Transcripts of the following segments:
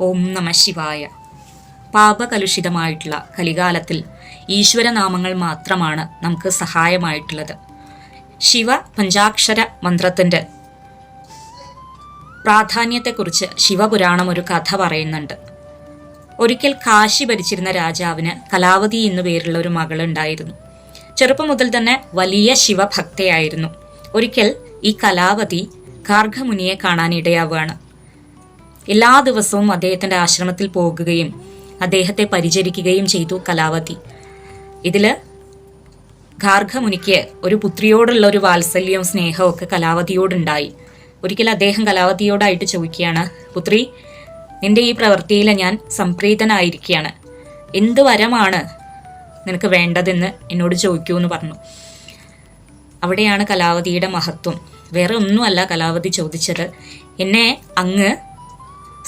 ഓം നമ ശിവായ. പാപകലുഷിതമായിട്ടുള്ള കലികാലത്തിൽ ഈശ്വരനാമങ്ങൾ മാത്രമാണ് നമുക്ക് സഹായമായിട്ടുള്ളത്. ശിവ പഞ്ചാക്ഷര മന്ത്രത്തിന്റെ പ്രാധാന്യത്തെക്കുറിച്ച് ശിവപുരാണം ഒരു കഥ പറയുന്നുണ്ട്. ഒരിക്കൽ കാശി ഭരിച്ചിരുന്ന രാജാവിന് കലാവതി എന്നു പേരുള്ള ഒരു മകളുണ്ടായിരുന്നു. ചെറുപ്പം മുതൽ തന്നെ വലിയ ശിവഭക്തയായിരുന്നു. ഒരിക്കൽ ഈ കലാവതി ഗാർഗമുനിയെ കാണാൻ ഇടയാവുകയാണ് എല്ലാ ദിവസവും അദ്ദേഹത്തിന്റെ ആശ്രമത്തിൽ പോകുകയും അദ്ദേഹത്തെ പരിചരിക്കുകയും ചെയ്തു കലാവതി. ഇതിൽ ഗാർഗമുനിക്ക് ഒരു പുത്രിയോടുള്ള ഒരു വാത്സല്യവും സ്നേഹവും ഒക്കെ കലാവതിയോടുണ്ടായി. ഒരിക്കൽ അദ്ദേഹം കലാവതിയോടായിട്ട് ചോദിക്കുകയാണ് പുത്രി നിന്റെ ഈ പ്രവൃത്തിയിൽ ഞാൻ സംപ്രീതനായിരിക്കുകയാണ് എന്ത് വരമാണ് നിനക്ക് വേണ്ടതെന്ന് എന്നോട് ചോദിക്കൂ എന്ന് പറഞ്ഞു. അവിടെയാണ് കലാവതിയുടെ മഹത്വം. വേറെ ഒന്നുമല്ല കലാവതി ചോദിച്ചത്. എന്നെ അങ്ങ്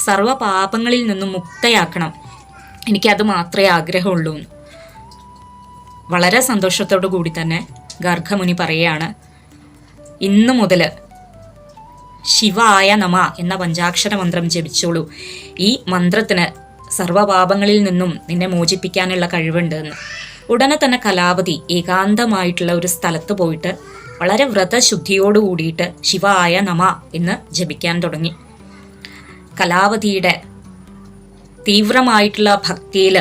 സർവ പാപങ്ങളിൽ നിന്നും മുക്തയാക്കണം. എനിക്കത് മാത്രമേ ആഗ്രഹമുള്ളൂ. വളരെ സന്തോഷത്തോടു കൂടി തന്നെ ഗർഗമുനി പറയുകയാണ് ഇന്നു മുതൽ ശിവായ നമ എന്ന പഞ്ചാക്ഷര മന്ത്രം ജപിച്ചോളൂ. ഈ മന്ത്രത്തിന് സർവപാപങ്ങളിൽ നിന്നും നിന്നെ മോചിപ്പിക്കാനുള്ള കഴിവുണ്ട് എന്ന് ഉടനെ തന്നെ കലാപതി ഏകാന്തമായിട്ടുള്ള ഒരു സ്ഥലത്ത് പോയിട്ട് വളരെ വ്രതശുദ്ധിയോട് കൂടിയിട്ട് ശിവായ നമ എന്ന് ജപിക്കാൻ തുടങ്ങി. കലാവതിയുടെ തീവ്രമായിട്ടുള്ള ഭക്തിയിൽ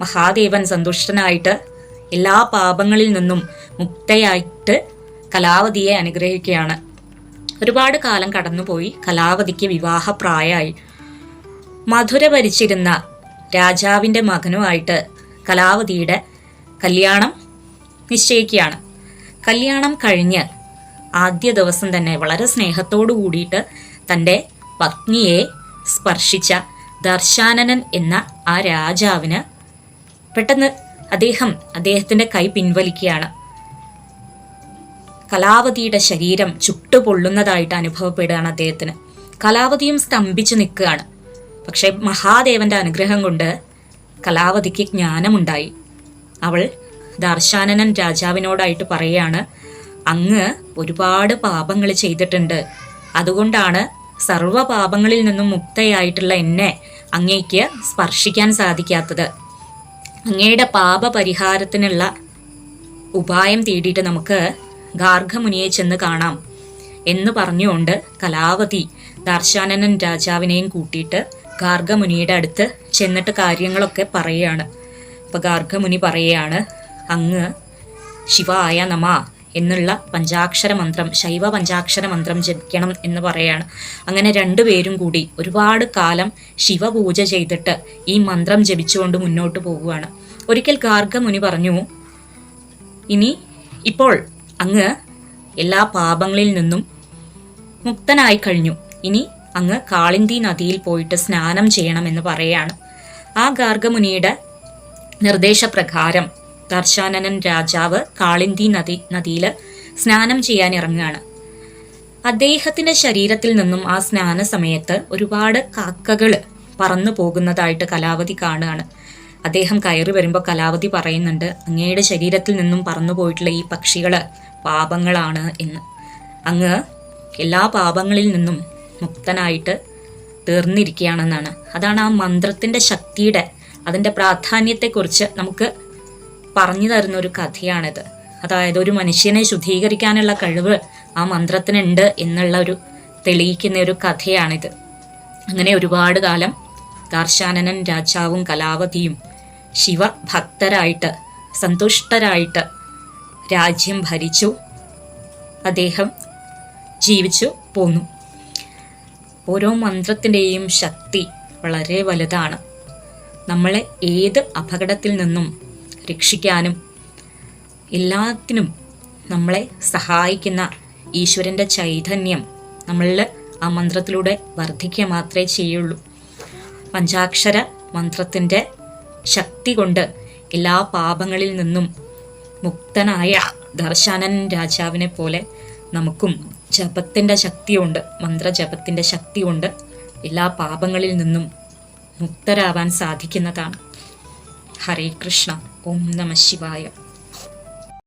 മഹാദേവൻ സന്തുഷ്ടനായിട്ട് എല്ലാ പാപങ്ങളിൽ നിന്നും മുക്തയായിട്ട് കലാവതിയെ അനുഗ്രഹിക്കുകയാണ്. ഒരുപാട് കാലം കടന്നുപോയി കലാവതിക്ക് വിവാഹപ്രായമായി. മധുര ഭരിച്ചിരുന്ന രാജാവിന്റെ മകനുമായിട്ട് കലാവതിയുടെ കല്യാണം നിശ്ചയിക്കുകയാണ്. കല്യാണം കഴിഞ്ഞ് ആദ്യ ദിവസം തന്നെ വളരെ സ്നേഹത്തോടു കൂടിയിട്ട് തന്റെ പത്നിയെ സ്പർശിച്ച ദർശാനനൻ എന്ന ആ രാജാവിന് പെട്ടെന്ന് അദ്ദേഹം അദ്ദേഹത്തിന്റെ കൈ പിൻവലിക്കുകയാണ്. കലാവതിയുടെ ശരീരം ചുട്ടുപൊള്ളുന്നതായിട്ട് അനുഭവപ്പെടുകയാണ് അദ്ദേഹത്തിന്. കലാവതിയും സ്തംഭിച്ചു നിൽക്കുകയാണ്. പക്ഷേ മഹാദേവന്റെ അനുഗ്രഹം കൊണ്ട് കലാവതിക്ക് ജ്ഞാനമുണ്ടായി. അവൾ ദർശാനനൻ രാജാവിനോടായിട്ട് പറയുകയാണ് അങ്ങ് ഒരുപാട് പാപങ്ങൾ ചെയ്തിട്ടുണ്ട്. അതുകൊണ്ടാണ് സർവ പാപങ്ങളിൽ നിന്നും മുക്തയായിട്ടുള്ള എന്നെ അങ്ങേക്ക് സ്പർശിക്കാൻ സാധിക്കാത്തത്. അങ്ങയുടെ പാപപരിഹാരത്തിനുള്ള ഉപായം തേടിയിട്ട് നമുക്ക് ഗാർഗമുനിയെ ചെന്ന് കാണാം എന്ന് പറഞ്ഞുകൊണ്ട് കലാവതി ദർശാനനൻ രാജാവിനെയും കൂട്ടിയിട്ട് ഗാർഗമുനിയുടെ അടുത്ത് ചെന്നിട്ട് കാര്യങ്ങളൊക്കെ പറയുകയാണ്. അപ്പൊ ഗാർഗമുനി പറയുകയാണ് അങ്ങ് ശിവായ നമ എന്നുള്ള പഞ്ചാക്ഷര മന്ത്രം ശൈവ പഞ്ചാക്ഷര മന്ത്രം ജപിക്കണം എന്ന് പറയാണ്. അങ്ങനെ രണ്ടുപേരും കൂടി ഒരുപാട് കാലം ശിവപൂജ ചെയ്തിട്ട് ഈ മന്ത്രം ജപിച്ചുകൊണ്ട് മുന്നോട്ട് പോവുകയാണ്. ഒരിക്കൽ ഗാർഗമുനി പറഞ്ഞു ഇനി ഇപ്പോൾ അങ്ങ് എല്ലാ പാപങ്ങളിൽ നിന്നും മുക്തനായി കഴിഞ്ഞു. ഇനി അങ്ങ് കാളിന്തി നദിയിൽ പോയിട്ട് സ്നാനം ചെയ്യണമെന്ന് പറയാണ്. ആ ഗാർഗമുനിയുടെ നിർദ്ദേശപ്രകാരം ദർശാനനൻ രാജാവ് കാളിന്തി നദി നദിയിൽ സ്നാനം ചെയ്യാൻ ഇറങ്ങുകയാണ്. അദ്ദേഹത്തിന്റെ ശരീരത്തിൽ നിന്നും ആ സ്നാന സമയത്ത് ഒരുപാട് കാക്കകൾ പറന്നു പോകുന്നതായിട്ട് കലാവതി കാണുകയാണ്. അദ്ദേഹം കയറി വരുമ്പോൾ കലാവതി പറയുന്നുണ്ട് അങ്ങയുടെ ശരീരത്തിൽ നിന്നും പറന്നു പോയിട്ടുള്ള ഈ പക്ഷികൾ പാപങ്ങളാണ് എന്ന്. അങ്ങ് എല്ലാ പാപങ്ങളിൽ നിന്നും മുക്തനായിട്ട് തീർന്നിരിക്കുകയാണെന്നാണ്. അതാണ് ആ മന്ത്രത്തിന്റെ ശക്തിയുടെ അതിന്റെ പ്രാധാന്യത്തെക്കുറിച്ച് നമുക്ക് പറഞ്ഞു തരുന്ന ഒരു കഥയാണിത്. അതായത് ഒരു മനുഷ്യനെ ശുദ്ധീകരിക്കാനുള്ള കഴിവ് ആ മന്ത്രത്തിനുണ്ട് എന്നുള്ള ഒരു തെളിയിക്കുന്ന ഒരു കഥയാണിത്. അങ്ങനെ ഒരുപാട് കാലം ദാർശാനനൻ രാജാവും കലാവതിയും ശിവഭക്തരായിട്ട് സന്തുഷ്ടരായിട്ട് രാജ്യം ഭരിച്ചു. അദ്ദേഹം ജീവിച്ചു പോന്നു. ഓരോ മന്ത്രത്തിന്റെയും ശക്തി വളരെ വലുതാണ്. നമ്മളെ ഏത് അപകടത്തിൽ നിന്നും രക്ഷിക്കാനും എല്ലാത്തിനും നമ്മളെ സഹായിക്കുന്ന ഈശ്വരന്റെ ചൈതന്യം നമ്മളിൽ ആ മന്ത്രത്തിലൂടെ വർദ്ധിക്കുക മാത്രമേ ചെയ്യുള്ളൂ. പഞ്ചാക്ഷര മന്ത്രത്തിന്റെ ശക്തി കൊണ്ട് എല്ലാ പാപങ്ങളിൽ നിന്നും മുക്തനായ ദർശാനൻ രാജാവിനെ പോലെ നമുക്കും ജപത്തിന്റെ ശക്തിയുണ്ട് മന്ത്രജപത്തിന്റെ ശക്തിയുണ്ട്. എല്ലാ പാപങ്ങളിൽ നിന്നും മുക്തരാവാൻ സാധിക്കുന്നതാണ്. ഹരേ കൃഷ്ണ. ഓം നമ ശിവായ